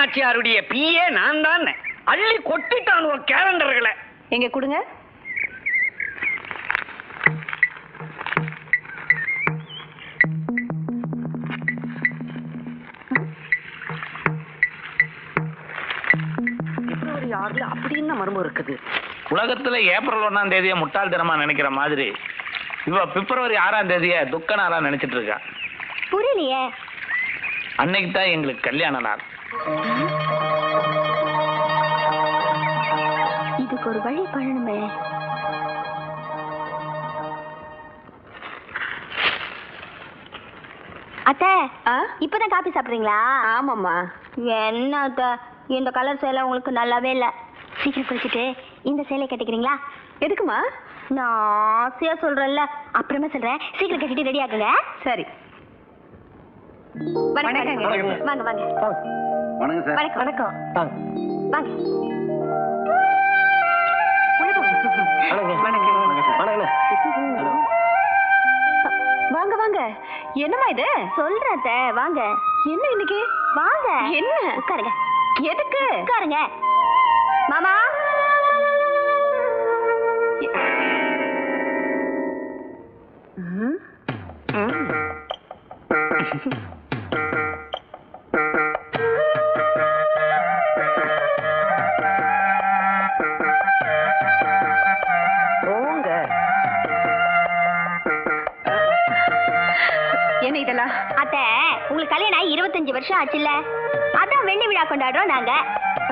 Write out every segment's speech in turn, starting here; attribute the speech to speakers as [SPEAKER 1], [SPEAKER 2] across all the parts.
[SPEAKER 1] நாச்சியாருடைய BA நான் தான் அள்ளி கொட்டிட்டான் ஒரு கேலண்டர்களை.
[SPEAKER 2] எங்க கொடுங்க.
[SPEAKER 1] பிப்ரவரி ஆறுல அப்படின்னு மர்மம் இருக்குது?
[SPEAKER 3] உலகத்துல ஏப்ரல் ஒண்ணாம் தேதியை முட்டாள் தினமா நினைக்கிற மாதிரி. இவ பிப்ரவரி ஆறாம் தேதிய துக்க நாளா நினைச்சிட்டு இருக்கா.
[SPEAKER 4] புரியலையே.
[SPEAKER 3] அன்னைக்கு தான் எங்களுக்கு கல்யாண நாள்.
[SPEAKER 4] இதுக்கு ஒரு வழி பண்ணணுமே. அத்தை? இப்பதான் காபி சாப்பிடுறீங்களா?
[SPEAKER 2] ஆமாம்மா.
[SPEAKER 4] என்ன அத்தை? இந்த கலர் சேலை உங்களுக்கு நல்லாவே இல்ல. சீக்கிரம் குளிச்சுட்டு இந்த சேலை கட்டிக்கிறீங்களா?
[SPEAKER 2] எதுக்குமா
[SPEAKER 4] நான் ஆசையா சொல்றேன்ல. அப்புறமா சொல்றேன். சீக்கிரம் கட்டிட்டு ரெடி ஆகுங்க.
[SPEAKER 2] சரி.
[SPEAKER 4] வணக்கம். வாங்க வாங்க.
[SPEAKER 3] வணக்கம் சார்.
[SPEAKER 4] வணக்கம் வணக்கம். வாங்க.
[SPEAKER 2] வாங்க. வாங்க என்னம்மா இது?
[SPEAKER 4] சொல்றேன் வாங்க.
[SPEAKER 2] என்ன இன்னைக்கு?
[SPEAKER 4] வாங்க.
[SPEAKER 2] என்ன?
[SPEAKER 4] உட்காருங்க.
[SPEAKER 2] எதுக்கு?
[SPEAKER 4] உட்காருங்க. மாமா?
[SPEAKER 2] ம்.
[SPEAKER 4] வருஷம் ஆச்சுல்ல? அதான் வெள்ளி விழா கொண்டாடுறோம் நாங்க.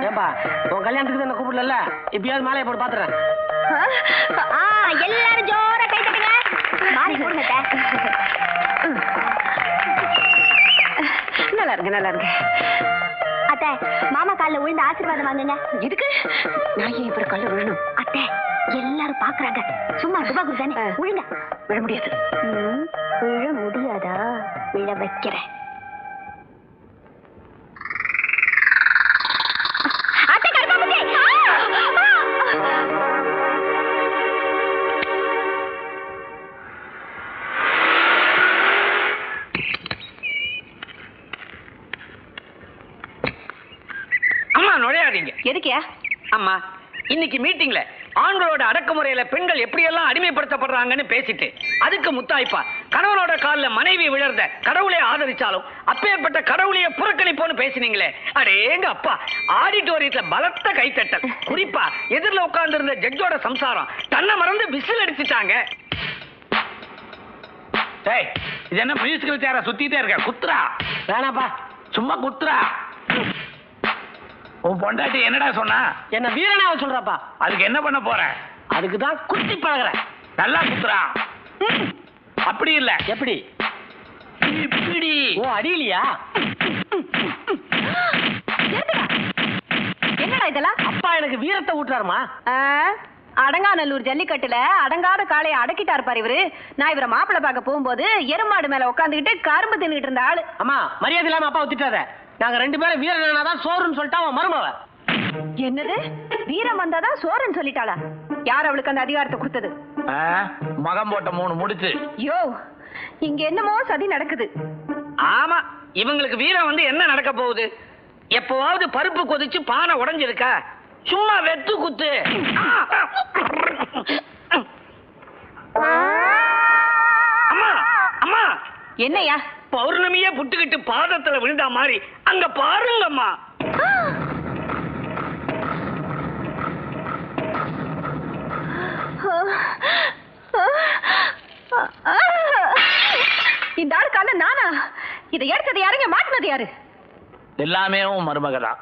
[SPEAKER 1] ஏன்பா உன் கல்யாணத்துக்கு என்ன கூப்பிடல இப்பயாவது மாலையை போட்டு பாத்துறேன்.
[SPEAKER 4] ஆ எல்லாரும் ஜோரா கை தட்டுங்க. மாறி போடுங்க அத்தை.
[SPEAKER 2] நல்லா இருக்கு நல்லா இருக்கு
[SPEAKER 4] அத்தை மாமா கால்ல விழுந்து ஆசீர்வாதம் வாங்குங்க.
[SPEAKER 2] எதுக்கு? நான் ஏன் இப்படி கல்ல விழணும்
[SPEAKER 4] அத்தை எல்லாரும் பாக்குறாங்க. சும்மா ரூபா கொடுத்தானே விழுங்க
[SPEAKER 2] விழ முடியாது.
[SPEAKER 4] ம், விழ முடியாதா? விழ வைக்கிறேன்.
[SPEAKER 1] நுழையாதீங்க
[SPEAKER 2] எதுக்கியா?
[SPEAKER 1] அம்மா இன்னைக்கு மீட்டிங்ல ஆண்களோட அடக்குமுறையில பெண்கள் எப்படியெல்லாம் அடிமைப்படுத்தப்படுறாங்கன்னு பேசிட்டு அதுக்கு முத்தாய்ப்பா கணவனோட கால்ல மனைவி விழறத கடவுளை ஆதரிச்சாலும் அப்பேற்பட்ட கடவுளைய புறக்கணிப்போன்னு பேசினீங்களே. அடேங்க அப்பா ஆடிட்டோரியத்துல பலத்த கைத்தட்டல். குறிப்பா எதிரில் உட்கார்ந்து இருந்த ஜட்ஜோட சம்சாரம். தன்னை மறந்து விசில் அடிச்சிட்டாங்க.
[SPEAKER 3] டேய் இது என்ன மியூசிக்கல் சேர சுத்திட்டே இருக்க? குத்துறா.
[SPEAKER 1] வேணாப்பா.
[SPEAKER 3] சும்மா குத்துறா. உன் பொண்டாட்டி என்னடா சொன்னா?
[SPEAKER 1] என்ன வீரனாவ சொல்றப்பா.
[SPEAKER 3] அதுக்கு என்ன பண்ண போற?
[SPEAKER 1] அதுக்கு தான் குத்தி பழகுறேன்.
[SPEAKER 3] நல்லா குத்துறா? அப்படி இல்ல.
[SPEAKER 1] எப்படி?
[SPEAKER 3] இப்படி.
[SPEAKER 1] ஓ அடியிலையா?
[SPEAKER 2] என்னடா? இதெல்லாம்?
[SPEAKER 1] அப்பா எனக்கு வீரத்தை ஊட்டுறாருமா?
[SPEAKER 2] அடங்காநல்லூர் ஜல்லிக்கட்டுல அடங்காத காளையை அடக்கிட்டாரு பாரு இவரு. நான் இவரை மாப்பிள்ளை பார்க்க போகும்போது எருமாடு மேல உட்காந்துக்கிட்டு கரும்பு தின்னுட்டு இருந்த ஆளு.
[SPEAKER 1] அம்மா மரியாதை இல்லாம அப்பா ஊத்திட்டாத நாங்க ரெண்டு பேரும் வீரனா தான் சோறுன்னு சொல்லிட்டு அவன் மருமவ.
[SPEAKER 2] என்னது? வீரம் வந்தாதான் சோரன் சொல்லிட்டாளா? யார் அவளுக்கு அந்த அதிகாரத்தை கொடுத்தது?
[SPEAKER 3] மகம் போட்ட மூணு முடிச்சு.
[SPEAKER 2] யோ இங்க என்னமோ சதி நடக்குது.
[SPEAKER 1] ஆமா இவங்களுக்கு வீரம் வந்து என்ன நடக்க போகுது? எப்பவாவது பருப்பு கொதிச்சு பானை உடைஞ்சிருக்கா? சும்மா வெத்து குத்து. அம்மா அம்மா.
[SPEAKER 2] என்னையா
[SPEAKER 1] பௌர்ணமியே புட்டுக்கிட்டு பாதத்துல விழுந்தா மாதிரி அங்க பாருங்கம்மா.
[SPEAKER 2] இந்த ஆளு கால நானா? இதை எடுத்தது யாருங்க? மாட்டினது யாரு?
[SPEAKER 3] எல்லாமே உன் மருமகதான்.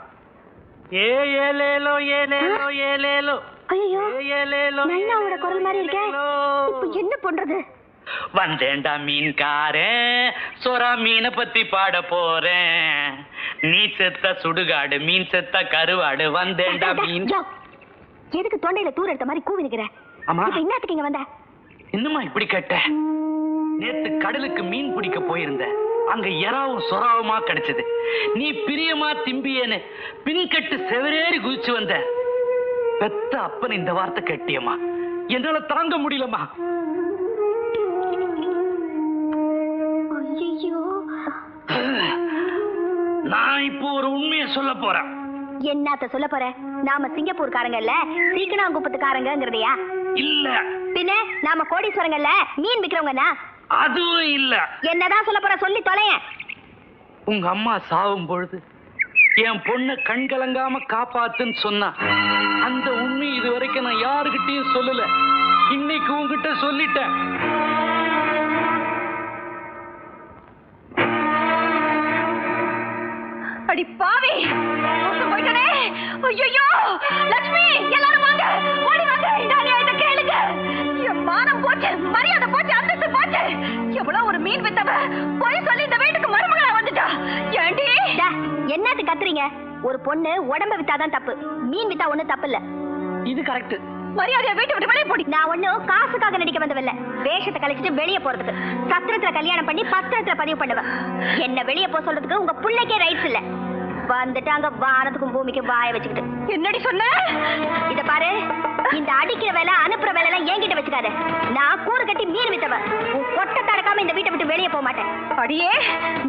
[SPEAKER 1] ஏ ஏலேலோ ஏலேலோ ஏலேலோ.
[SPEAKER 4] ஐயோ
[SPEAKER 1] ஏலேலோ
[SPEAKER 4] நைனாவோட குரல் மாதிரி இருக்கே. இப்ப என்ன பண்றது?
[SPEAKER 3] வந்தேன்டா மீன்காரன். சொரா மீனை பத்தி பாட போறேன். நீ செத்த சுடுகாடு மீன் செத்த கருவாடு வந்தேன்டா மீன்.
[SPEAKER 4] எதுக்கு தொண்டையில தூர் எடுத்த மாதிரி கூவி நிக்கிற?
[SPEAKER 3] ஆமா.
[SPEAKER 4] இப்ப என்னத்துக்கு இங்க வந்த?
[SPEAKER 3] இன்னுமா இப்படி கேட்ட? நேத்து கடலுக்கு மீன் பிடிக்க போயிருந்த அங்க எறாவும் சொராவுமா கிடைச்சது. நீ பிரியமா திம்பியேன்னு பின்கட்டு செவரேறி குதிச்சு வந்த. பெத்த அப்பன் இந்த வார்த்தை கட்டியம்மா. என்னால தாங்க முடியலம்மா. நான் இப்போ ஒரு உண்மையை சொல்ல போறேன்.
[SPEAKER 4] என்னத்த சொல்ல போற? நாம சிங்கப்பூர்காரங்க இல்ல சீக்கனாங்குப்பத்துக்காரங்கிறதையா
[SPEAKER 3] இல்ல.
[SPEAKER 4] பின்ன நாம கோடீஸ்வரங்கல்ல மீன் விக்கிறவங்கண்ணா?
[SPEAKER 3] அதுவும் இல்ல.
[SPEAKER 4] என்னதான் சொல்ல போற சொல்லி தொலையேன்
[SPEAKER 3] உங்க அம்மா சாவும் பொழுது என் பொண்ணை கண் கலங்காம காப்பாத்துன்னு சொன்னா அந்த உண்மை இது வரைக்கும் நான் யாருகிட்டயும் சொல்லல. இன்னைக்கு உன்கிட்ட சொல்லிட்டேன்.
[SPEAKER 2] அடி பாவி. போயிட்டனே. ஐயோ லட்சுமி எல்லாரும் வாங்க. ஓடி வாங்க. இந்த அநியாயத்தை கேளுங்க. என் மானம் போச்சு. மரியாதை போச்சு. அந்தஸ்து போச்சு. எவ்வளவு ஒரு மீன் வித்தவ. போய் சொல்லி இந்த வீட்டுக்கு மருமகளா வந்துட்டா. ஏண்டி?
[SPEAKER 4] டா, என்னத்து கத்துறீங்க? ஒரு பொண்ணு உடம்ப வித்தாதான் தப்பு. மீன் வித்தா ஒண்ணு தப்பு இல்ல
[SPEAKER 1] இது கரெக்ட்
[SPEAKER 2] மரியாதையா வீட்டை விட்டு வெளியே போடி.
[SPEAKER 4] நான் ஒண்ணும் காசுக்காக நடிக்க வந்தவில்ல. வேஷத்தை கழிச்சிட்டு வெளிய போறதுக்கு. சத்திரத்துல கல்யாணம் பண்ணி பத்திரத்துல பதிவு பண்ணுவேன். என்ன வெளிய போக சொல்றதுக்கு உங்க பிள்ளைக்கே ரைட்ஸ் இல்ல. வந்துட்டாங்க வானத்துக்கும் பூமிக்கும் வாய வச்சுக்கிட்டு.
[SPEAKER 2] என்னடி சொன்ன?
[SPEAKER 4] இத பாரு. இந்த அடிக்கிற வேலை அனுப்புற வேலை எல்லாம் என்கிட்ட வச்சுக்காத. நான் கூறு கட்டி மீன் வித்தவ உன் கொட்டை தரக்காம இந்த வீட்டை விட்டு வெளியே போக மாட்டேன்
[SPEAKER 2] அடியே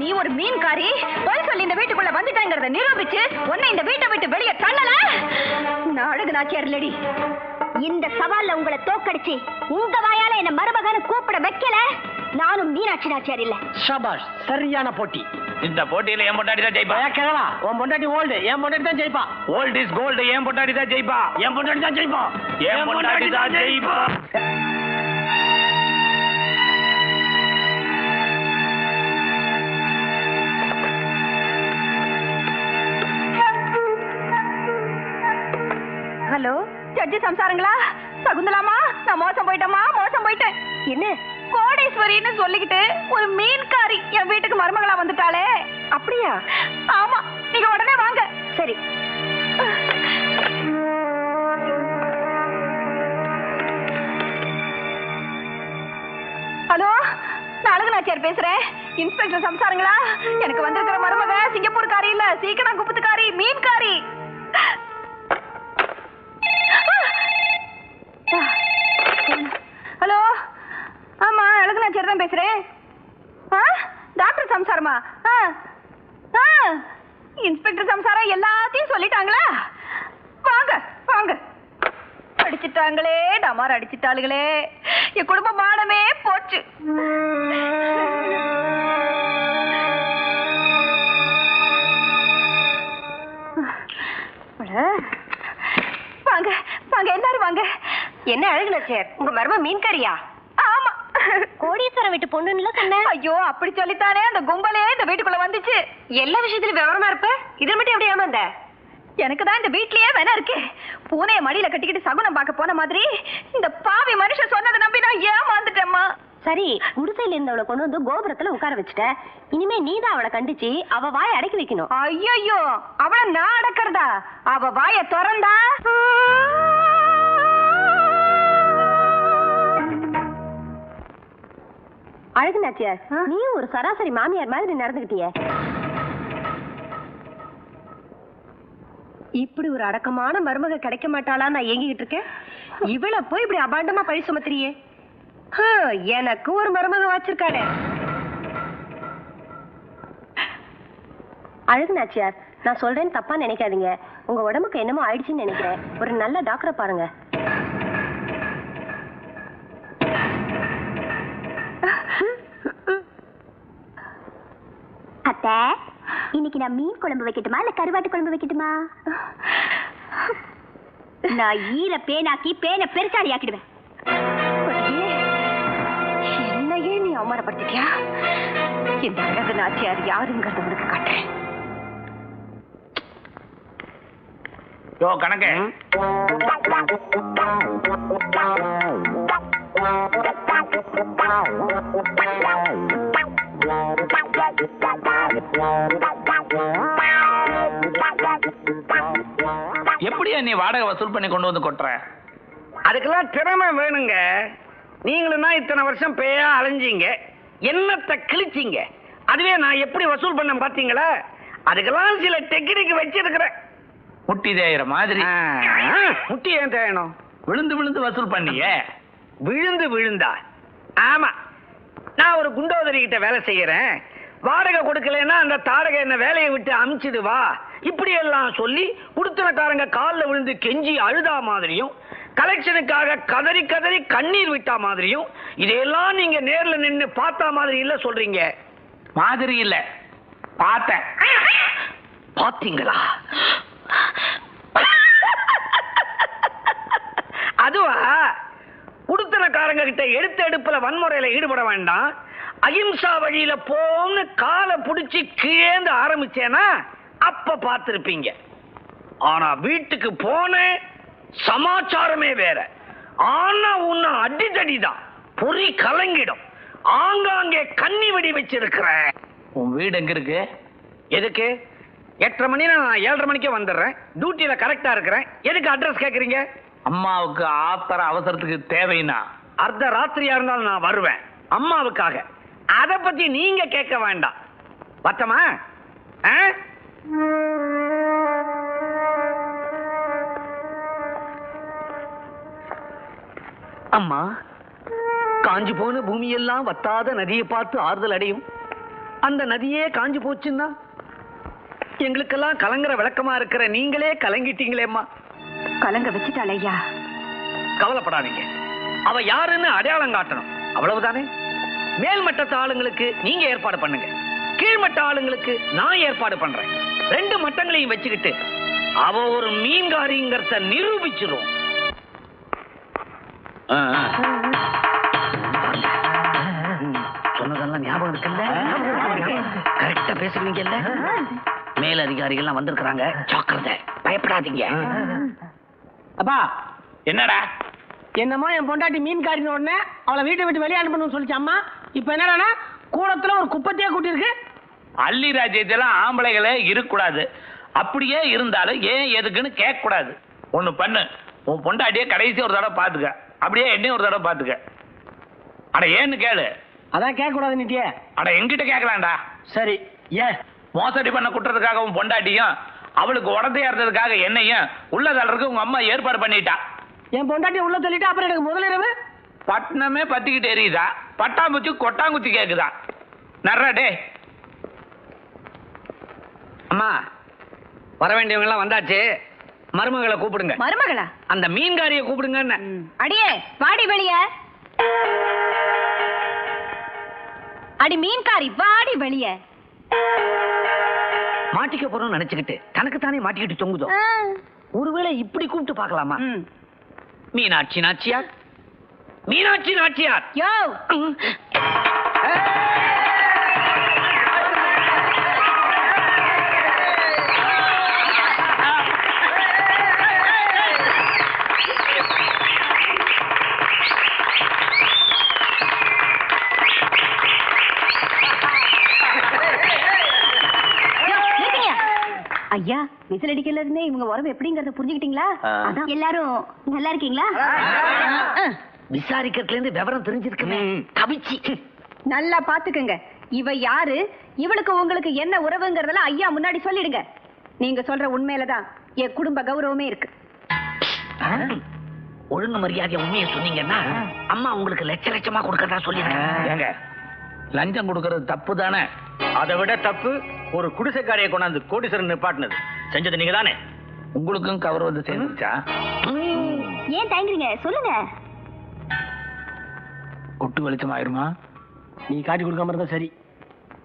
[SPEAKER 2] நீ ஒரு மீன்காரி. போய் சொல்லி இந்த வீட்டுக்குள்ள வந்துட்டாங்கிறத நிரூபிச்சு உன்னை இந்த வீட்டை விட்டு வெளியே தள்ளல? நான் அழகு நாச்சியார் இல்லடி
[SPEAKER 4] இந்த சவால்ல உங்களை தோக்கடிச்சு உங்க வாயால என்ன மருமகன்னு கூப்பிட வைக்கல. நானும் மீனாட்சி நாச்சியார் இல்ல.
[SPEAKER 1] ஷபாஷ் சரியான போட்டி.
[SPEAKER 3] இந்த போட்டியில என் பொண்டாடி தான் ஜெயிப்பா?
[SPEAKER 1] கேளா உன் பொண்டாட்டி ஓல்டு என் பொண்டாட்டி தான் ஜெயிப்பா.
[SPEAKER 3] ஓல்ட் இஸ் கோல்டு என் பொண்டாடி தான் ஜெயிப்பா?
[SPEAKER 1] என் பொண்டாட்டி தான் ஜெயிப்பா.
[SPEAKER 3] என் பொண்டாடி தான் ஜெயிப்பா?
[SPEAKER 2] ஜட்ஜி சம்சாரங்களா? சகுந்தலாமா நான் மோசம் போயிட்டேமா மோசம் போயிட்டேன். என்ன? கோடீஸ்வரின்னு சொல்லிக்கிட்டு ஒரு மீன்காரி என் வீட்டுக்கு மருமகளா வந்துட்டாளே. அப்படியா? ஆமா நீங்க உடனே வாங்க.
[SPEAKER 4] சரி.
[SPEAKER 2] ஹலோ நான் அழகுநாச்சியார் பேசுறேன். இன்ஸ்பெக்டர் சம்சாரங்களா? எனக்கு வந்திருக்கிற மருமக சிங்கப்பூர்காரி இல்ல சீக்கிரம் குப்பத்துக்காரி மீன்காரி ஹலோ ஆமா அழகுநாச்சியார் தான் பேசுறேன் ஆ டாக்டர் சம்சாரமா ஆ ஆ இன்ஸ்பெக்டர் சம்சாரம் எல்லாத்தையும் சொல்லிட்டாங்களா வாங்க வாங்க டமார் அடிச்சிட்டாளுகளே. என் குடும்ப மானமே போச்சு. வாங்க வாங்க எல்லாரும் வாங்க. என்ன அழகுனாச்சேர் உங்க மர்ம மீன்கறியா? ஆமா.
[SPEAKER 4] கோடீஸ்வரம் வீட்டு பொண்ணுன்னு சொன்னேன்.
[SPEAKER 2] ஐயோ அப்படி சொல்லித்தானே அந்த கும்பலே இந்த வீட்டுக்குள்ள வந்துச்சு. எல்லா விஷயத்திலும் விவரமா இருப்ப? இதுல மட்டும் எப்படி ஏமாந்த? எனக்கு தான் இந்த வீட்லயே வேணா இருக்கு. பூனைய மடியில கட்டிக்கிட்டு சகுனம் பார்க்க போன மாதிரி இந்த பாவி மனுஷன் சொன்னதை நம்பி நான் ஏமாந்துட்டேம்மா.
[SPEAKER 4] சரி குடிசையில இருந்தவளை கொண்டு வந்து கோபுரத்துல உட்கார வச்சுட்ட. இனிமே நீதான் அவளை கண்டிச்சு அவ வாயை அடக்கி வைக்கணும்.
[SPEAKER 2] ஐயோ அவள நான் அடக்கிறதா? அவ வாய திறந்தா?
[SPEAKER 4] அழகு நாச்சியார் நீயும் ஒரு சராசரி மாமியார் மாதிரி நடந்துகிட்டியே.
[SPEAKER 2] இப்படி ஒரு அடக்கமான மருமக கிடைக்க மாட்டாளா நான் ஏங்கிட்டு இருக்கேன்? இவ்வளவு போய் இப்படி அபாண்டமா பழி சுமத்துறியே? எனக்கு ஒரு மருமக வச்சிருக்காளே.
[SPEAKER 4] அழகு நாச்சியார் நான் சொல்றேன்னு தப்பா நினைக்காதீங்க. உங்க உடம்புக்கு என்னமோ ஆயிடுச்சுன்னு நினைக்கிறேன். ஒரு நல்ல டாக்டரை பாருங்க. அத்தை? இன்னைக்கு நான் மீன் குழம்பு வைக்கட்டுமா இல்ல கருவாட்டு குழம்பு வைக்கட்டுமா? நான் ஈர பேனாக்கி பேனை பெருசாளி ஆக்கிடுவேன்.
[SPEAKER 2] என்னையே நீ அவமானப்படுத்திட்டியா? இந்த அழகு நாச்சியார் யாருங்கிறத உனக்கு காட்டுறேன்.
[SPEAKER 3] யோ கணக்கு. எப்படியா நீ வாடகை வசூல் பண்ணி கொண்டு வந்து கொட்டுற?
[SPEAKER 1] அதுக்கெல்லாம் திறமை வேணுங்க. நீங்களும் தான் இத்தனை வருஷம் பேயா அலைஞ்சீங்க. என்னத்தை கிழிச்சீங்க? அதுவே நான் எப்படி வசூல் பண்ண பாத்தீங்களா அதுக்கெல்லாம் சில டெக்னிக் வச்சிருக்கிறேன்.
[SPEAKER 3] முட்டி தேயிற மாதிரி.
[SPEAKER 1] முட்டி ஏன் தேயணும்?
[SPEAKER 3] விழுந்து விழுந்து வசூல் பண்ணியே.
[SPEAKER 1] விழுந்து விழுந்தா. ஆமா. நான் ஒரு குண்டோதரி கிட்ட வேலை செய்யறேன். வாடகை கொடுக்கலன்னா அந்த தாடகை என்ன வேலையை விட்டு அமிச்சிடுவா இப்படி எல்லாம் சொல்லி குடுத்தனக்காரங்க காலில் விழுந்து கெஞ்சி அழுதா மாதிரியும் கலெக்ஷனுக்காக கதறி கதறி கண்ணீர் விட்டா மாதிரியும் இதையெல்லாம் நீங்க நேர்ல நின்று பார்த்தா மாதிரி இல்ல சொல்றீங்க.
[SPEAKER 3] மாதிரி இல்ல. பார்த்தேன்.
[SPEAKER 1] பாத்தீங்களா அதுவா? குடுத்தனக்காரங்க கிட்ட எடுத்த எடுப்புல வன்முறையில ஈடுபட வேண்டாம். அகிம்சா வழியில போன்னு காலை புடிச்சு கீழேந்து ஆரம்பிச்சேனா அப்ப பார்த்திருப்பீங்க. ஆனா வீட்டுக்கு போனேன் சமாச்சாரமே வேற. ஆனா உன்னை அடிதடிதான் பொறி கலங்கிடும். ஆங்காங்கே கண்ணி வெடி வச்சிருக்கிறேன்
[SPEAKER 3] உன் வீடு எங்க இருக்கு?
[SPEAKER 1] எதுக்கு? எட்டரை மணி நான் ஏழரை மணிக்கே வந்துடுறேன். டியூட்டியில கரெக்டா இருக்கிறேன். எதுக்கு அட்ரஸ் கேக்குறீங்க?
[SPEAKER 3] அம்மாவுக்கு ஆத்திர அவசரத்துக்கு தேவைன்னா
[SPEAKER 1] அர்த்த ராத்திரியா இருந்தாலும் நான் வருவேன். அம்மாவுக்காக. அத பத்தி நீங்க கேட்க வேண்டாம். பத்தமா? அம்மா காஞ்சு போன பூமியெல்லாம் வத்தாத நதியை பார்த்து ஆறுதல் அடையும். அந்த நதியே காஞ்சு போச்சுன்னா எங்களுக்கெல்லாம் கலங்குற விளக்கமா இருக்கிற நீங்களே கலங்கிட்டீங்களேம்மா.
[SPEAKER 2] கலங்க வச்சுட்டாள் ஐயா.
[SPEAKER 1] கவலைப்படாதீங்க. அவ யாருன்னு அடையாளம் காட்டணும். அவ்வளவுதானே? மேல்மட்டத்து ஆளுங்களுக்கு நீங்க ஏற்பாடு பண்ணுங்க. கீழ்மட்ட ஆளுங்களுக்கு நான் ஏற்பாடு பண்றேன். ரெண்டு மட்டங்களையும் வச்சுக்கிட்டு அவ ஒரு மீன்காரிங்கிறத நிரூபிச்சிரும். சொன்னதெல்லாம் ஞாபகம் இருக்குல்ல? கரெக்டா பேசுவீங்கல்ல மேல் அதிகாரிகள்லாம் வந்திருக்கிறாங்க. ஜாக்கிரதை. பயப்படாதீங்க.
[SPEAKER 5] அப்பா.
[SPEAKER 3] என்னடா?
[SPEAKER 5] என்னமோ என் பொண்டாட்டி மீன்காரின உடனே அவளை வீட்டை விட்டு வெளியே அனுப்பணும்னு சொல்லிச்சு அம்மா. இப்போ என்னடான்னா கூடத்துல ஒரு குப்பத்தையே கூட்டியிருக்கு.
[SPEAKER 3] அள்ளி ராஜ்யத்தெல்லாம் ஆம்பளைகளே இருக்கக்கூடாது. அப்படியே இருந்தாலும் ஏன் எதுக்குன்னு கேட்க கூடாது ஒண்ணு பண்ணு. உன் பொண்டாட்டியே கடைசி ஒரு தடவை பாத்துக்க அப்படியே என்னையும் ஒரு தடவை பாத்துக்க அட ஏன்னு கேளு.
[SPEAKER 5] அதான் கேட்க கூடாது நீட்டியே.
[SPEAKER 3] அட எங்கிட்ட கேட்கலாம்டா.
[SPEAKER 5] சரி ஏன்
[SPEAKER 3] மோசடி பண்ண குற்றத்துக்காக உன் பொண்டாட்டியும் அவளுக்கு உடந்தையா இருந்ததுக்காக என்னையும் உள்ள தளருக்கு உங்க அம்மா ஏற்பாடு பண்ணிட்டா.
[SPEAKER 5] என் பொண்டாட்டி உள்ள தள்ளிட்டு அப்புறம் எனக்கு முதலிரவு
[SPEAKER 3] பட்டணமே பத்திக்கிட்டு எரியுதா? பட்டாம்பூச்சி கொட்டாங்குச்சி கேக்குதா? நர்றா டே
[SPEAKER 1] அம்மா வர வேண்டியவங்க எல்லாம் வந்தாச்சு. மருமகளை கூப்பிடுங்க.
[SPEAKER 2] மருமகளா?
[SPEAKER 1] அந்த மீன்காரிய கூப்பிடுங்க
[SPEAKER 2] அடியே வாடி வெளிய. அடி மீன்காரி வாடி வெளிய.
[SPEAKER 1] மாட்டிக்க போறோம்னு நினைச்சுக்கிட்டு தனக்கு தானே மாட்டிக்கிட்டு தொங்குதோ? ஒருவேளை இப்படி கூப்பிட்டு பார்க்கலாமா?
[SPEAKER 2] ம்.
[SPEAKER 1] மீனாட்சி நாச்சியார். மீனாட்சி நாச்சியார்.
[SPEAKER 2] யோ. ஐயா விசில் அடிக்கல இருந்தே இவங்க உறவு எப்படிங்கறத புரிஞ்சுக்கிட்டீங்களா? அதான்.
[SPEAKER 4] எல்லாரும் நல்லா இருக்கீங்களா?
[SPEAKER 1] விசாரிக்கிறதுல இருந்து விவரம் தெரிஞ்சிருக்குமே. கவிச்சி
[SPEAKER 2] நல்லா பாத்துக்கங்க. இவ யாரு? இவளுக்கு உங்களுக்கு என்ன உறவுங்கறதெல்லாம் ஐயா முன்னாடி சொல்லிடுங்க. நீங்க சொல்ற உண்மையிலதான் என் குடும்ப கௌரவமே இருக்கு.
[SPEAKER 1] ஒழுங்கு மரியாதையா உண்மையை சொன்னீங்கன்னா அம்மா உங்களுக்கு லட்ச லட்சமா கொடுக்கறதா சொல்லிடுறேன்
[SPEAKER 3] ஏங்க லஞ்சம் கொடுக்கறது தப்பு தானே?
[SPEAKER 6] அதை விட தப்பு ஒரு குடிசைக்காரையை கொண்டாந்து கோடீஸ்வரன் நிப்பாட்டினது. செஞ்சது நீங்க தானே
[SPEAKER 3] உங்களுக்கும் கவர் வந்து சேர்ந்துச்சா
[SPEAKER 4] ஏன் தயங்குறீங்க? சொல்லுங்க.
[SPEAKER 3] கொட்டு வெளிச்சம் ஆயிருமா?
[SPEAKER 5] நீ காட்டி கொடுக்காம இருந்தா சரி.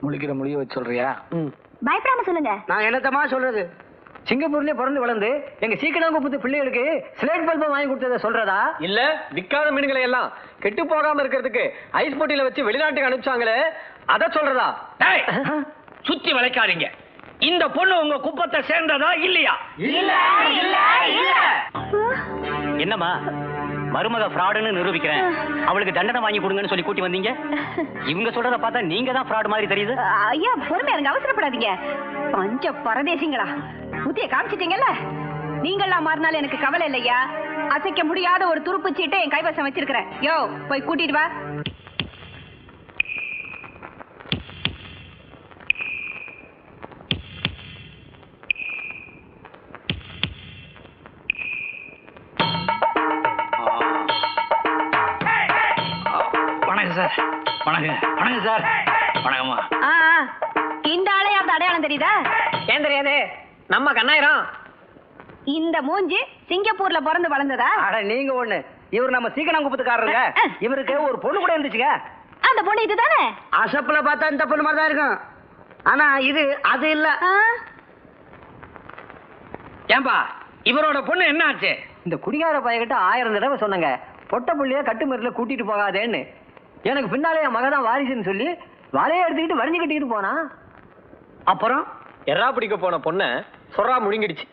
[SPEAKER 3] முழிக்கிற மொழிய வச்சு சொல்றியா?
[SPEAKER 4] பயப்படாம சொல்லுங்க.
[SPEAKER 5] நான் என்னத்தமா சொல்றது? சிங்கப்பூர்லயே பிறந்து வளர்ந்து எங்க சீக்கிரம் பிள்ளைகளுக்கு ஸ்லேட் பல்பை வாங்கி கொடுத்ததை சொல்றதா?
[SPEAKER 6] இல்ல விக்காத மீன்களை எல்லாம் கெட்டு போகாம இருக்கிறதுக்கு ஐஸ் போட்டியில வச்சு வெளிநாட்டுக்கு அனுப்பிச்சாங்களே அத சொல்றதா?
[SPEAKER 1] டேய், சுத்தி வளைக்காதீங்க. இந்த பொண்ணு உங்க குப்பத்தை சேர்ந்ததா இல்லையா?
[SPEAKER 6] என்னம்மா? மருமக ஃப்ராடுன்னு நிரூபிக்கிறேன். அவளுக்கு தண்டனை வாங்கி கொடுங்கன்னு சொல்லி கூட்டி வந்தீங்க? இவங்க சொல்றத பார்த்தா நீங்க தான் ஃப்ராட் மாதிரி தெரியுது.
[SPEAKER 2] ஐயா பொறுமையா இருங்க அவசரப்படாதீங்க. பஞ்ச பரதேசிங்களா. புத்திய காமிச்சிட்டீங்கல்ல? நீங்களாம் மாறினாலும் எனக்கு கவலை இல்லையா? அசைக்க முடியாத ஒரு துருப்பு சீட்டை என் கைவசம் வச்சிருக்கிறேன். யோ போய் கூட்டிட்டு வா.
[SPEAKER 3] வணக்கம் சார். வணக்கம் வணக்கம் சார் வணக்கம்மா.
[SPEAKER 2] ஆ ஆ, ஏதாவது அடையாளம் தெரியுதா?
[SPEAKER 5] ஏன் தெரியாது? நம்ம கண்ணாயிரம்.
[SPEAKER 2] இந்த மூஞ்சி சிங்கப்பூர்ல பிறந்து வளர்ந்ததா?
[SPEAKER 1] அட நீங்க ஒண்ணு. இவர் நம்ம சீக்கணாங்குப்பத்துக்காரருங்க இவருக்கு ஒரு பொண்ணு கூட இருந்துச்சுங்க.
[SPEAKER 2] அந்த பொண்ணு இதுதானே?
[SPEAKER 5] அசப்புல பார்த்தா இந்த பொண்ணு மாதிரி தான் இருக்கும். ஆனா இது அது இல்ல?
[SPEAKER 1] ஏன்பா இவரோட பொண்ணு என்ன ஆச்சு?
[SPEAKER 5] இந்த குடிகார பையன்கிட்ட ஆயிரம் தடவை சொன்னங்க. பொட்ட புள்ளைய கட்டுமரில கூட்டிட்டு போகாதேன்னு. எனக்கு பின்னாலே என் மக தான் வாரிசுன்னு சொல்லி வலைய எடுத்துக்கிட்டு வரிஞ்சு கட்டிக்கிட்டு போனா.
[SPEAKER 1] அப்புறம்?
[SPEAKER 5] எறா பிடிக்க போன பொண்ண சொரா முழுங்கிடுச்சு.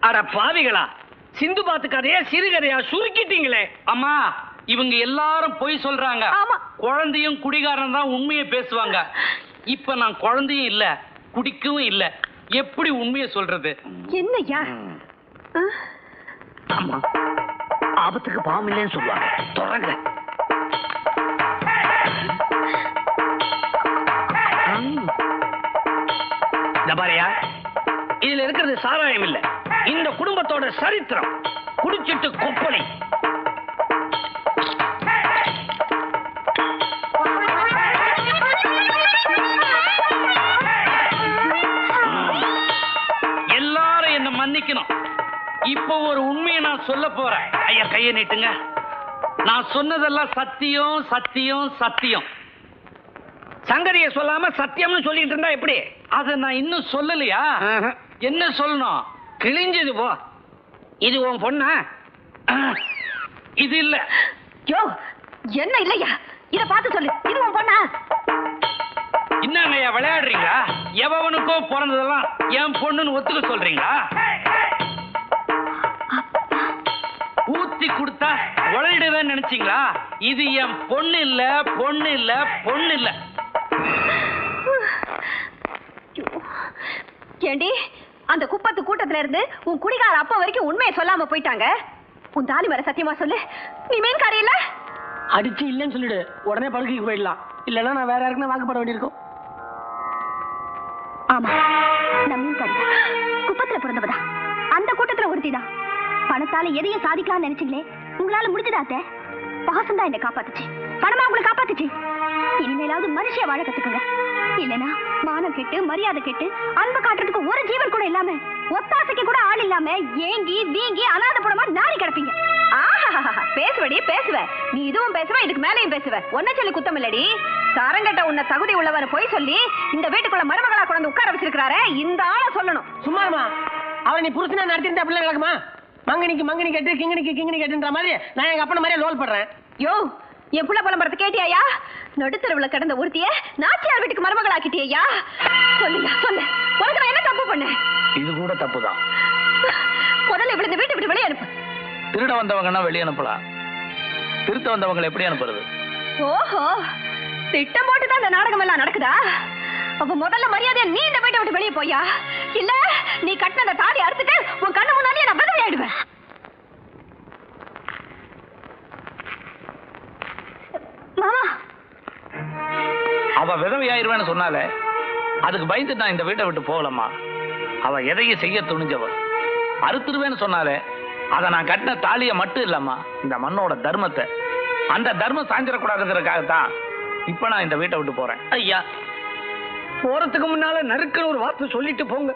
[SPEAKER 1] அட பாவிகளா சிந்து பாத்து கதையா சிறுகதையா சுருக்கிட்டீங்களே.
[SPEAKER 3] அம்மா இவங்க எல்லாரும் பொய் சொல்றாங்க.
[SPEAKER 2] ஆமா.
[SPEAKER 3] குழந்தையும் குடிகாரன் தான் உண்மையை பேசுவாங்க. இப்ப நான் குழந்தையும் இல்ல குடிக்கவும் இல்ல. எப்படி உண்மையை சொல்றது?
[SPEAKER 2] என்னய்யா? ஆ?
[SPEAKER 1] ஆமா. ஆபத்துக்கு பாவம் இல்லைன்னு சொல்லுவாங்க. தொடங்க. இந்த பாரியா இதுல இருக்கிறது சாராயம் இல்ல. இந்த குடும்பத்தோட சரித்திரம் குடிச்சிட்டு கொப்பளி.
[SPEAKER 3] சொல்ல போறேன். ஐயா கையை நீட்டுங்க. நான் சொன்னதெல்லாம் சத்தியம் சத்தியம் சத்தியம்.
[SPEAKER 1] சங்கதியை சொல்லாம சத்தியம்னு சொல்லிட்டு இருந்தா எப்படி?
[SPEAKER 3] அதை நான் இன்னும் சொல்லலையா. என்ன சொல்லணும்?
[SPEAKER 1] கிழிஞ்சது போ. இது உன் பொண்ணா?
[SPEAKER 3] இது இல்ல.
[SPEAKER 2] யோ என்ன இல்லையா? இத பார்த்து சொல்லு. இது உன் பொண்ணா?
[SPEAKER 3] என்னங்க ஐயா விளையாடுறீங்களா? எவனுக்கோ பிறந்ததெல்லாம் என் பொண்ணுன்னு ஒத்துக்க சொல்றீங்களா? ஊத்தி கொடுத்தா உழையிடுவேன்னு நினைச்சீங்களா? இது என் பொண்ணு இல்ல பொண்ணு இல்ல பொண்ணு இல்ல.
[SPEAKER 2] ஏண்டி அந்த குப்பத்து கூட்டத்துல இருந்து உன் குடிகார அப்பா வரைக்கும் உண்மையை சொல்லாம போயிட்டாங்க? உன் தாலி மேல சத்தியமா சொல்லு. நீ மீன்காரி இல்ல?
[SPEAKER 5] அடிச்சு இல்லைன்னு சொல்லிடு. உடனே படுக்கைக்கு போயிடலாம். இல்லைன்னா நான் வேற யாருக்குன்னா வாக்குப்பட வேண்டியிருக்கும்.
[SPEAKER 4] ஆமா நான் மீன்காரி குப்பத்துல பிறந்தவதா அந்த கூட்டத்துல ஒருத்திதான் பணத்தால எதையும் சாதிக்கலாம்னு நினைச்சீங்களே? உங்களால முடிஞ்சதாத்த பாசம் தான் என்ன காப்பாத்துச்சு. பணமா உங்களை காப்பாத்துச்சு? இனிமேலாவது மனுஷிய வாழ கத்துக்குங்க. இல்லனா மானம் கெட்டு மரியாதை கெட்டு அன்பு காட்டுறதுக்கு ஒரு ஜீவன் கூட இல்லாம ஒத்தாசைக்கு கூட ஆள் இல்லாம ஏங்கி வீங்கி அனாதபுடமா நாரி கிடப்பீங்க.
[SPEAKER 2] பேசுவடி பேசுவ. நீ இதுவும் பேசுவ இதுக்கு மேலையும் பேசுவ. ஒன்ன சொல்லி குத்தம் இல்லடி. தரங்கட்ட உன்னை தகுதி உள்ளவர் போய் சொல்லி இந்த வீட்டுக்குள்ள மருமகளா கொண்டு உட்கார வச்சிருக்கிறாரு இந்த ஆளை சொல்லணும்.
[SPEAKER 5] சும்மாமா அவரை நீ புருஷனா நடத்திருந்தா அப்படிலாம் நடக்குமா? மங்கனிக்கு மங்கனி கேட்டு கிங்கனிக்கு கிங்கனி கேட்டுன்ற மாதிரி நான் எங்க அப்பன மாதிரியே லோல் பண்றேன்
[SPEAKER 2] யோ என் புள்ள புலம்புறத கேட்டியாயா நடுத்தரவுல கிடந்த ஒருத்திய நாச்சியார் வீட்டுக்கு மருமகளாக்கிட்டியா சொல்லுயா சொல்லு. உனக்கு நான் என்ன தப்பு பண்ணேன்?
[SPEAKER 3] இது கூட தப்புதான்.
[SPEAKER 2] முதல்ல இவ்வளவு இந்த வீட்டை விட்டு வெளியே அனுப்பு.
[SPEAKER 3] திருட வந்தவங்கன்னா வெளியே அனுப்பலாம். திருத்த வந்தவங்களை எப்படி அனுப்புறது?
[SPEAKER 2] ஓஹோ திட்டம் போட்டு தான் இந்த நாடகம் எல்லாம் நடக்குதா? அப்ப முதல்ல மரியாதையா நீ இந்த வீட்டை விட்டு வெளியே போயா? இல்ல நீ கட்டின அந்த தாலி அறுத்துட்டு உன் கண்ணு முன்னாலேயே நான் விதவை ஆயிடுவேன்.
[SPEAKER 4] மாமா.
[SPEAKER 3] அவ விதவையாயிருவேன்னு சொன்னாலே அதுக்கு பயந்து நான் இந்த வீட்டை விட்டு போகலம்மா. அவ எதையும் செய்ய துணிஞ்சவ. அறுத்துருவேன்னு சொன்னாலே அதை நான் கட்டின தாலியை மட்டும் இல்லம்மா இந்த மண்ணோட தர்மத்தை. அந்த தர்மம் சாஞ்சிடக்கூடாதுங்கிறதுக்காகத்தான் இப்ப நான் இந்த வீட்டை விட்டு போறேன்.
[SPEAKER 1] ஐயா போறதுக்கு முன்னால நறுக்குன்னு ஒரு வார்த்தை சொல்லிட்டு போங்க.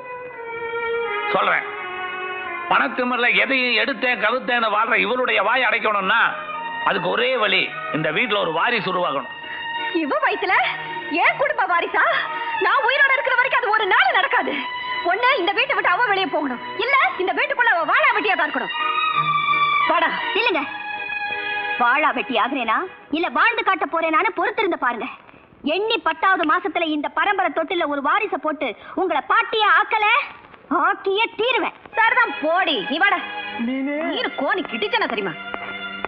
[SPEAKER 3] சொல்றேன். பணத்திமர்ல எதையும் எடுத்தேன் கவுத்தேன்னு வாழ்ற இவருடைய வாய் அடைக்கணும்னா அதுக்கு ஒரே வழி இந்த வீட்டுல ஒரு வாரிசு உருவாகணும்.
[SPEAKER 2] இவ வயித்துல ஏன் குடும்ப வாரிசா? நான் உயிரோட இருக்கிற வரைக்கும் அது ஒரு நாள் நடக்காது. ஒண்ணு இந்த வீட்டை விட்டு அவ வெளியே போகணும். இல்ல இந்த வீட்டுக்குள்ள அவ வாழா வெட்டியா தான் இருக்கணும். வாடா.
[SPEAKER 4] இல்லங்க. வாழா வெட்டி ஆகுறேனா? இல்ல வாழ்ந்து காட்ட போறேனான்னு பொறுத்திருந்து பாருங்க. எண்ணி பத்தாவது மாசத்துல இந்த பரம்பரை தொட்டில ஒரு வாரிச போட்டு உங்களை பாட்டியா ஆக்கல? ஆக்கியே தீருவேன்.
[SPEAKER 2] சரிதான் போடி நீ வாடா. நீர் கோணி கிட்டிச்சனா தெரியுமா?